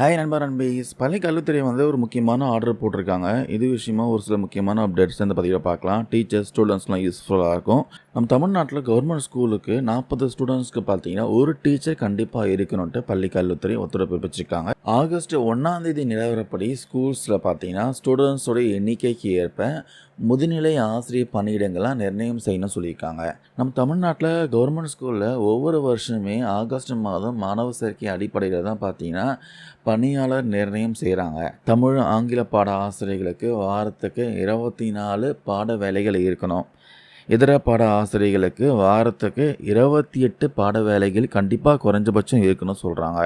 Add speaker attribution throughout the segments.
Speaker 1: Hi நண்பர் நண்பீஸ் பள்ளி கல்வித்துறை வந்து ஒரு முக்கியமான ஆர்டர் போட்டிருக்காங்க. இது விஷயமா ஒரு சில முக்கியமான அப்டேட்ஸ் இந்த பதிவில் பார்க்கலாம். டீச்சர்ஸ் ஸ்டூடெண்ட்ஸ்லாம் யூஸ்ஃபுல்லாக இருக்கும். நம்ம தமிழ்நாட்டில் கவர்மெண்ட் ஸ்கூலுக்கு நாற்பது ஸ்டூடெண்ட்ஸ்க்கு பார்த்தீங்கன்னா ஒரு டீச்சர் கண்டிப்பாக இருக்கணும்ட்டு பள்ளி கல்வித்துறை ஒத்துழைப்பு பிரிச்சிருக்காங்க ஆகஸ்ட் ஒன்றாம் தேதி நிலவரப்படி ஸ்கூல்ஸில் பார்த்தீங்கன்னா ஸ்டூடெண்ட்ஸோட எண்ணிக்கைக்கு ஏற்ப முதுநிலை ஆசிரியர் பணியிடங்கள்லாம் நிர்ணயம் செய்யணும்னு சொல்லியிருக்காங்க. நம்ம தமிழ்நாட்டில் கவர்மெண்ட் ஸ்கூலில் ஒவ்வொரு வருஷமே ஆகஸ்ட் மாதம் மாணவ சேர்க்கை அடிப்படையில் தான் பார்த்தீங்கன்னா பணியாளர் நிர்ணயம் செய்கிறாங்க தமிழ் ஆங்கில பாட ஆசிரியர்களுக்கு வாரத்துக்கு இருபத்தி நாலு பாட வேலைகள் இருக்கணும். இதர பாட ஆசிரியர்களுக்கு வாரத்துக்கு இருபத்தி எட்டு பாட வேலைகள் கண்டிப்பாக குறைஞ்சபட்சம் இருக்குன்னு சொல்கிறாங்க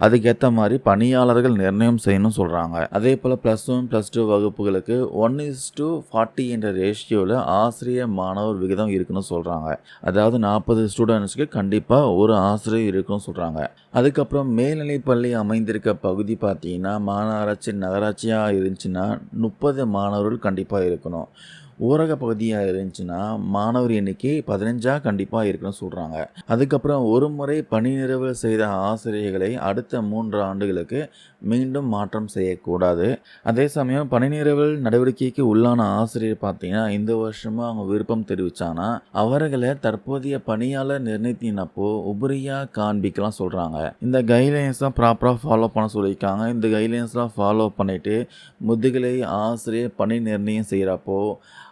Speaker 1: அதுக்கேற்ற மாதிரி பணியாளர்கள் நிர்ணயம் செய்யணும்னு சொல்கிறாங்க அதே போல் ப்ளஸ் ஒன் ப்ளஸ் டூ வகுப்புகளுக்கு ஒன் இஸ் டூ ஃபார்ட்டி என்ற ரேஷியோவில் ஆசிரியர் மாணவர் விகிதம் இருக்குன்னு சொல்கிறாங்க அதாவது நாற்பது ஸ்டூடெண்ட்ஸ்க்கு கண்டிப்பாக ஒரு ஆசிரியர் இருக்குன்னு சொல்கிறாங்க அதுக்கப்புறம் மேல்நிலைப்பள்ளி அமைந்திருக்க பகுதி பார்த்தீங்கன்னா மாநகராட்சி நகராட்சியாக இருந்துச்சுன்னா முப்பது மாணவர்கள் கண்டிப்பாக இருக்கணும். ஊரக பகுதியாக இருந்துச்சுன்னா மாணவர் எண்ணிக்கை பதினஞ்சாக கண்டிப்பாக இருக்குன்னு சொல்கிறாங்க அதுக்கப்புறம் ஒரு முறை பணி நிறைவு செய்த ஆசிரியர்களை அடுத்த மூன்று ஆண்டுகளுக்கு மீண்டும் மாற்றம் செய்யக்கூடாது. அதே சமயம் பணி நிறைவு நடவடிக்கைக்கு உள்ளான ஆசிரியர் பார்த்தீங்கன்னா இந்த வருஷமும் அவங்க விருப்பம் தெரிவித்தாங்கன்னா அவர்களை தற்போதைய பணியாளர் நிர்ணயத்தினப்போ உபரியாக காண்பிக்கலாம் சொல்கிறாங்க இந்த கைட்லைன்ஸ்லாம் ப்ராப்பராக ஃபாலோ பண்ண சொல்லியிருக்காங்க. இந்த கைட்லைன்ஸ்லாம் ஃபாலோ பண்ணிவிட்டு முதுகலை ஆசிரியர் பணி நிர்ணயம் செய்கிறப்போ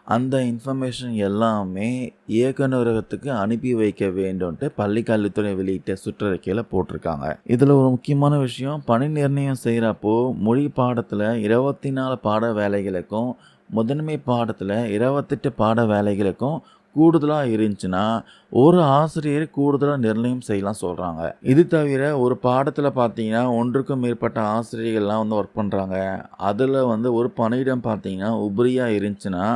Speaker 1: அந்த இன்ஃபர்மேஷன் எல்லாமே இயக்குநரகத்துக்கு அனுப்பி வைக்க வேண்டும்ன்ட்டு பள்ளி கல்வித்துறை வெளியிட்ட சுற்றறிக்கையில் போட்டிருக்காங்க. இதில் ஒரு முக்கியமான விஷயம் பணி நிர்ணயம் செய்கிறப்போ மொழி பாடத்தில் இருபத்தி நாலு பாட வேலைகளுக்கும் முதன்மை பாடத்தில் இருபத்தெட்டு பாட வேலைகளுக்கும் கூடுதலாக இருந்துச்சுன்னா ஒரு ஆசிரியர் கூடுதலாக நிர்ணயம் செய்யலாம் சொல்கிறாங்க இது தவிர ஒரு பாடத்தில் பார்த்தீங்கன்னா ஒன்றுக்கும் மேற்பட்ட ஆசிரியர்கள்லாம் வந்து ஒர்க் பண்ணுறாங்க அதில் வந்து ஒரு பணியிடம் பார்த்தீங்கன்னா உபரியாக இருந்துச்சுன்னா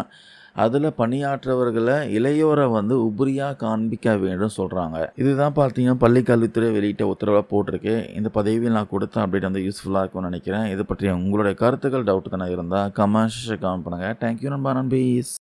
Speaker 1: அதில் பணியாற்றவர்களை இளையோரை வந்து உபரியாக காண்பிக்க வேண்டும் சொல்கிறாங்க இதுதான் பார்த்தீங்கன்னா பள்ளி கல்வித்துறை வெளியிட்ட உத்தரவை போட்டிருக்கு. இந்த பதவியில் நான் கொடுத்த அப்டேட் வந்து யூஸ்ஃபுல்லாக இருக்கும்னு நினைக்கிறேன். இது பற்றி உங்களுடைய கருத்துக்கள் டவுட் தானே இருந்தால் கமெண்ட்ஸ் கமெண்ட் பண்ணுங்கள் தேங்க்யூ நண்பா. நம்பீஸ்